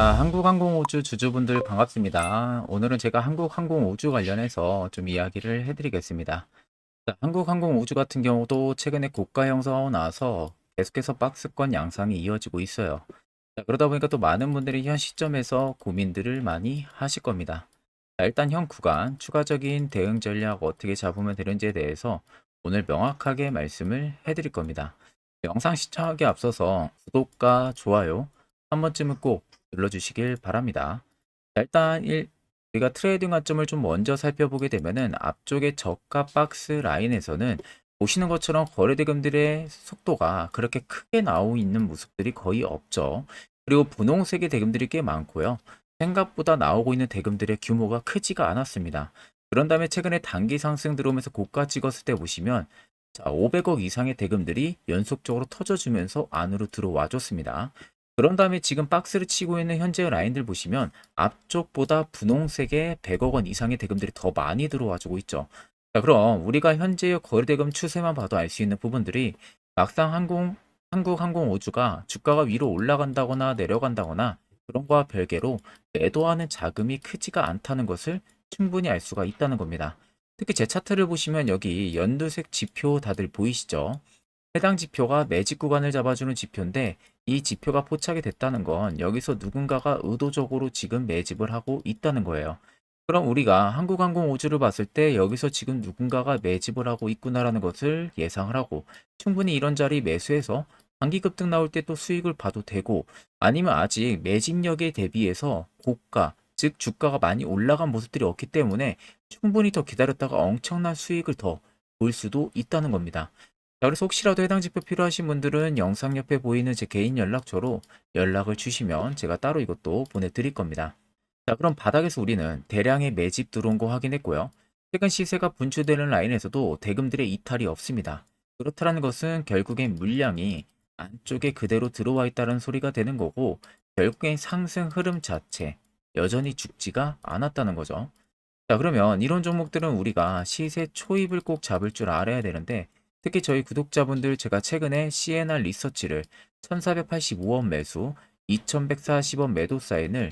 자, 한국항공우주 주주분들 반갑습니다. 오늘은 제가 한국항공우주 관련해서 좀 이야기를 해드리겠습니다. 자, 한국항공우주 같은 경우도 최근에 고가 형성하고 나서 계속해서 박스권 양상이 이어지고 있어요. 자, 그러다 보니까 또 많은 분들이 현 시점에서 고민들을 많이 하실 겁니다. 자, 일단 현 구간 추가적인 대응 전략 어떻게 잡으면 되는지에 대해서 오늘 명확하게 말씀을 해드릴 겁니다. 영상 시청하기 앞서서 구독과 좋아요 한 번쯤은 꼭 눌러주시길 바랍니다. 자, 일단 일, 우리가 트레이딩 관점을 좀 먼저 살펴보게 되면은 앞쪽에 저가 박스 라인에서는 보시는 것처럼 거래 대금들의 속도가 그렇게 크게 나오고 있는 모습들이 거의 없죠. 그리고 분홍색의 대금들이 꽤 많고요. 생각보다 나오고 있는 대금들의 규모가 크지가 않았습니다. 그런 다음에 최근에 단기 상승 들어오면서 고가 찍었을 때 보시면 자, 500억 이상의 대금들이 연속적으로 터져주면서 안으로 들어와 줬습니다. 그런 다음에 지금 박스를 치고 있는 현재의 라인들 보시면 앞쪽보다 분홍색의 100억 원 이상의 대금들이 더 많이 들어와 주고 있죠. 자, 그럼 우리가 현재의 거래대금 추세만 봐도 알 수 있는 부분들이 막상 항공, 한국 항공우주가 주가가 위로 올라간다거나 내려간다거나 그런 거와 별개로 매도하는 자금이 크지가 않다는 것을 충분히 알 수가 있다는 겁니다. 특히 제 차트를 보시면 여기 연두색 지표 다들 보이시죠? 해당 지표가 매집 구간을 잡아주는 지표인데 이 지표가 포착이 됐다는 건 여기서 누군가가 의도적으로 지금 매집을 하고 있다는 거예요. 그럼 우리가 한국항공우주를 봤을 때 여기서 지금 누군가가 매집을 하고 있구나라는 것을 예상을 하고 충분히 이런 자리 매수해서 단기 급등 나올 때 또 수익을 봐도 되고 아니면 아직 매집력에 대비해서 고가 즉 주가가 많이 올라간 모습들이 없기 때문에 충분히 더 기다렸다가 엄청난 수익을 더 볼 수도 있다는 겁니다. 자, 그래서 혹시라도 해당 지표 필요하신 분들은 영상 옆에 보이는 제 개인 연락처로 연락을 주시면 제가 따로 이것도 보내드릴 겁니다. 자, 그럼 바닥에서 우리는 대량의 매집 들어온 거 확인했고요. 최근 시세가 분출되는 라인에서도 대금들의 이탈이 없습니다. 그렇다는 것은 결국엔 물량이 안쪽에 그대로 들어와 있다는 소리가 되는 거고 결국엔 상승 흐름 자체 여전히 죽지가 않았다는 거죠. 자, 그러면 이런 종목들은 우리가 시세 초입을 꼭 잡을 줄 알아야 되는데 특히 저희 구독자분들 제가 최근에 CNR 리서치를 1485원 매수, 2140원 매도 사인을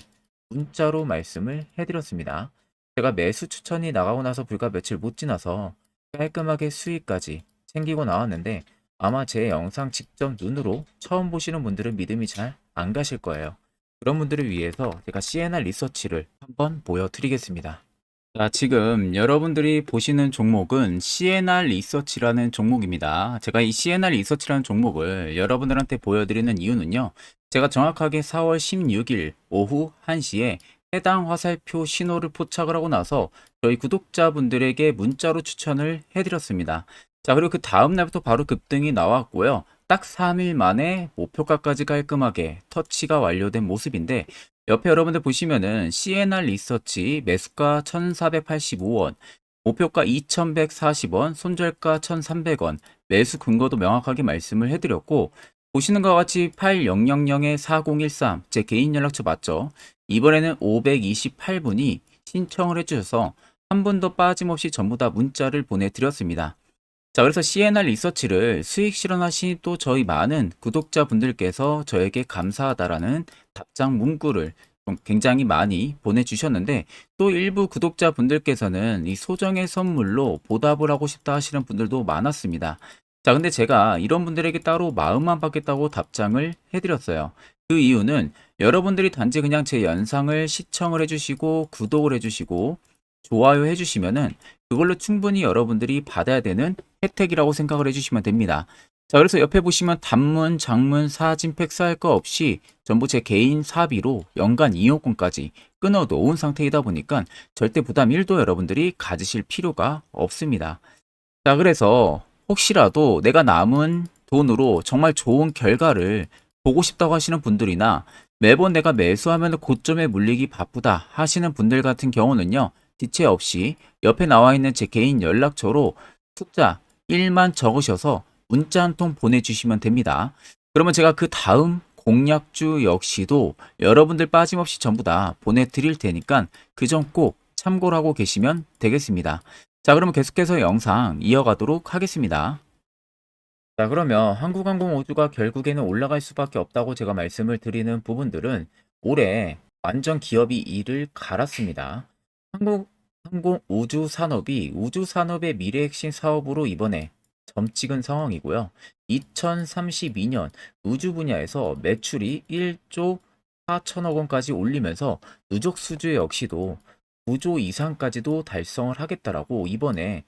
문자로 말씀을 해드렸습니다. 제가 매수 추천이 나가고 나서 불과 며칠 못 지나서 깔끔하게 수익까지 챙기고 나왔는데 아마 제 영상 직접 눈으로 처음 보시는 분들은 믿음이 잘 안 가실 거예요. 그런 분들을 위해서 제가 CNR 리서치를 한번 보여드리겠습니다. 자, 지금 여러분들이 보시는 종목은 CNR 리서치라는 종목입니다. 제가 이 CNR 리서치라는 종목을 여러분들한테 보여드리는 이유는요. 제가 정확하게 4월 16일 오후 1시에 해당 화살표 신호를 포착을 하고 나서 저희 구독자분들에게 문자로 추천을 해드렸습니다. 자, 그리고 그 다음 날부터 바로 급등이 나왔고요. 딱 3일 만에 목표가까지 깔끔하게 터치가 완료된 모습인데 옆에 여러분들 보시면은 CNR 리서치 매수가 1485원, 목표가 2140원, 손절가 1300원, 매수 근거도 명확하게 말씀을 해드렸고 보시는 것과 같이 8000에 4013, 제 개인 연락처 맞죠? 이번에는 528분이 신청을 해주셔서 한 분도 빠짐없이 전부 다 문자를 보내드렸습니다. 자, 그래서 CNR 리서치를 수익 실현하신 또 저희 많은 구독자분들께서 저에게 감사하다라는 답장 문구를 좀 굉장히 많이 보내주셨는데 또 일부 구독자분들께서는 이 소정의 선물로 보답을 하고 싶다 하시는 분들도 많았습니다. 자, 근데 제가 이런 분들에게 따로 마음만 받겠다고 답장을 해드렸어요. 그 이유는 여러분들이 단지 그냥 제 영상을 시청을 해주시고 구독을 해주시고 좋아요 해주시면은 그걸로 충분히 여러분들이 받아야 되는 혜택이라고 생각을 해주시면 됩니다. 자, 그래서 옆에 보시면 단문, 장문, 사진, 팩스 할 거 없이 전부 제 개인 사비로 연간 이용권까지 끊어 놓은 상태이다 보니까 절대 부담 1도 여러분들이 가지실 필요가 없습니다. 자, 그래서 혹시라도 내가 남은 돈으로 정말 좋은 결과를 보고 싶다고 하시는 분들이나 매번 내가 매수하면 고점에 물리기 바쁘다 하시는 분들 같은 경우는요. 지체 없이 옆에 나와 있는 제 개인 연락처로 숫자 1만 적으셔서 문자 한 통 보내주시면 됩니다. 그러면 제가 그 다음 공약주 역시도 여러분들 빠짐없이 전부 다 보내드릴 테니까 그 점 꼭 참고를 하고 계시면 되겠습니다. 자, 그러면 계속해서 영상 이어가도록 하겠습니다. 자, 그러면 한국항공 우주가 결국에는 올라갈 수밖에 없다고 제가 말씀을 드리는 부분들은 올해 완전 기업이 이를 갈았습니다. 한국 항공 우주 산업이 우주 산업의 미래 핵심 사업으로 이번에 점 찍은 상황이고요. 2032년 우주 분야에서 매출이 1조 4천억 원까지 올리면서 누적 수주 역시도 9조 이상까지도 달성을 하겠다라고 이번에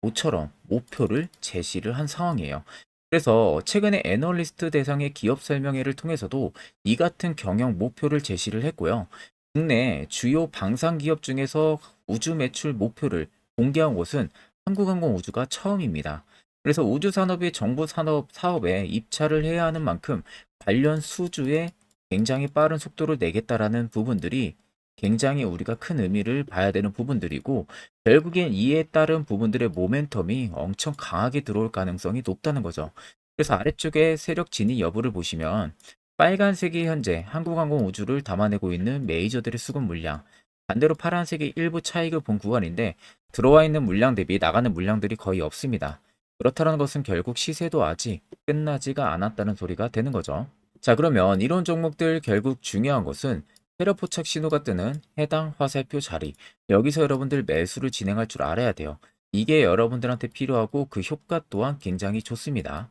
모처럼 목표를 제시를 한 상황이에요. 그래서 최근에 애널리스트 대상의 기업 설명회를 통해서도 이 같은 경영 목표를 제시를 했고요. 국내 주요 방산 기업 중에서 우주 매출 목표를 공개한 곳은 한국항공우주가 처음입니다. 그래서 우주 산업이 정부 산업 사업에 입찰을 해야 하는 만큼 관련 수주에 굉장히 빠른 속도를 내겠다라는 부분들이 굉장히 우리가 큰 의미를 봐야 되는 부분들이고 결국엔 이에 따른 부분들의 모멘텀이 엄청 강하게 들어올 가능성이 높다는 거죠. 그래서 아래쪽에 세력 진위 여부를 보시면 빨간색이 현재 한국항공 우주를 담아내고 있는 메이저들의 수급 물량, 반대로 파란색이 일부 차익을 본 구간인데 들어와 있는 물량 대비 나가는 물량들이 거의 없습니다. 그렇다는 것은 결국 시세도 아직 끝나지가 않았다는 소리가 되는 거죠. 자, 그러면 이런 종목들 결국 중요한 것은 세력 포착 신호가 뜨는 해당 화살표 자리. 여기서 여러분들 매수를 진행할 줄 알아야 돼요. 이게 여러분들한테 필요하고 그 효과 또한 굉장히 좋습니다.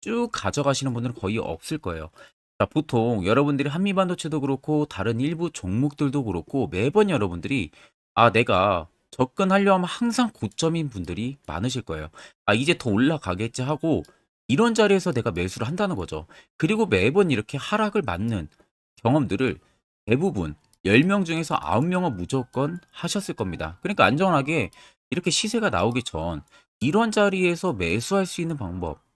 쭉 가져가시는 분들은 거의 없을 거예요. 자, 보통 여러분들이 한미반도체도 그렇고 다른 일부 종목들도 그렇고 매번 여러분들이 아, 내가 접근하려 하면 항상 고점인 분들이 많으실 거예요. 아, 이제 더 올라가겠지 하고 이런 자리에서 내가 매수를 한다는 거죠. 그리고 매번 이렇게 하락을 맞는 경험들을 대부분 10명 중에서 9명은 무조건 하셨을 겁니다. 그러니까 안전하게 이렇게 시세가 나오기 전 이런 자리에서 매수할 수 있는 방법,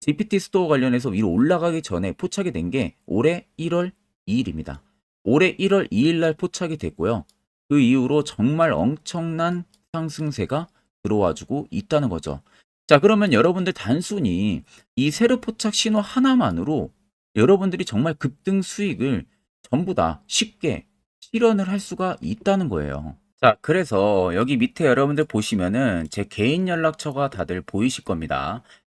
GPT 스토어 관련해서 위로 올라가기 전에 포착이 된 게 올해 1월 2일입니다. 올해 1월 2일 날 포착이 됐고요. 그 이후로 정말 엄청난 상승세가 들어와 주고 있다는 거죠. 자, 그러면 여러분들 단순히 이 세르 포착 신호 하나만으로 여러분들이 정말 급등 수익을 전부 다 쉽게 실현을 할 수가 있다는 거예요. 자, 그래서 여기 밑에 여러분들 보시면은 제 개인 연락처가 다들 보이실 겁니다.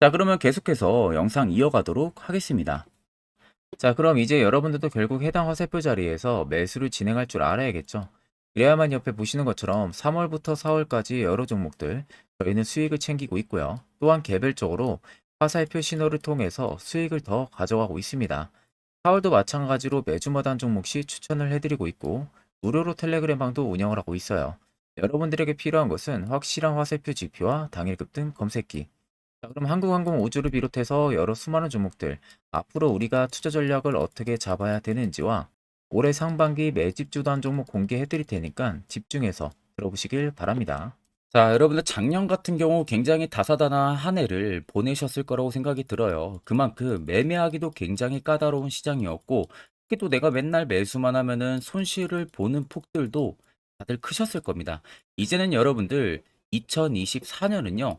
자, 그러면 계속해서 영상 이어가도록 하겠습니다. 자, 그럼 이제 여러분들도 결국 해당 화살표 자리에서 매수를 진행할 줄 알아야겠죠. 그래야만 옆에 보시는 것처럼 3월부터 4월까지 여러 종목들 저희는 수익을 챙기고 있고요. 또한 개별적으로 화살표 신호를 통해서 수익을 더 가져가고 있습니다. 4월도 마찬가지로 매주마다 한 종목씩 추천을 해드리고 있고 무료로 텔레그램 방도 운영을 하고 있어요. 여러분들에게 필요한 것은 확실한 화살표 지표와 당일 급 등 검색기. 자, 그럼 한국항공 우주를 비롯해서 여러 수많은 종목들 앞으로 우리가 투자 전략을 어떻게 잡아야 되는지와 올해 상반기 매집 주단 종목 공개해 드릴 테니까 집중해서 들어보시길 바랍니다. 자, 여러분들 작년 같은 경우 굉장히 다사다난한 한 해를 보내셨을 거라고 생각이 들어요. 그만큼 매매하기도 굉장히 까다로운 시장이었고, 특히 또 내가 맨날 매수만 하면은 손실을 보는 폭들도 다들 크셨을 겁니다. 이제는 여러분들 2024년은요,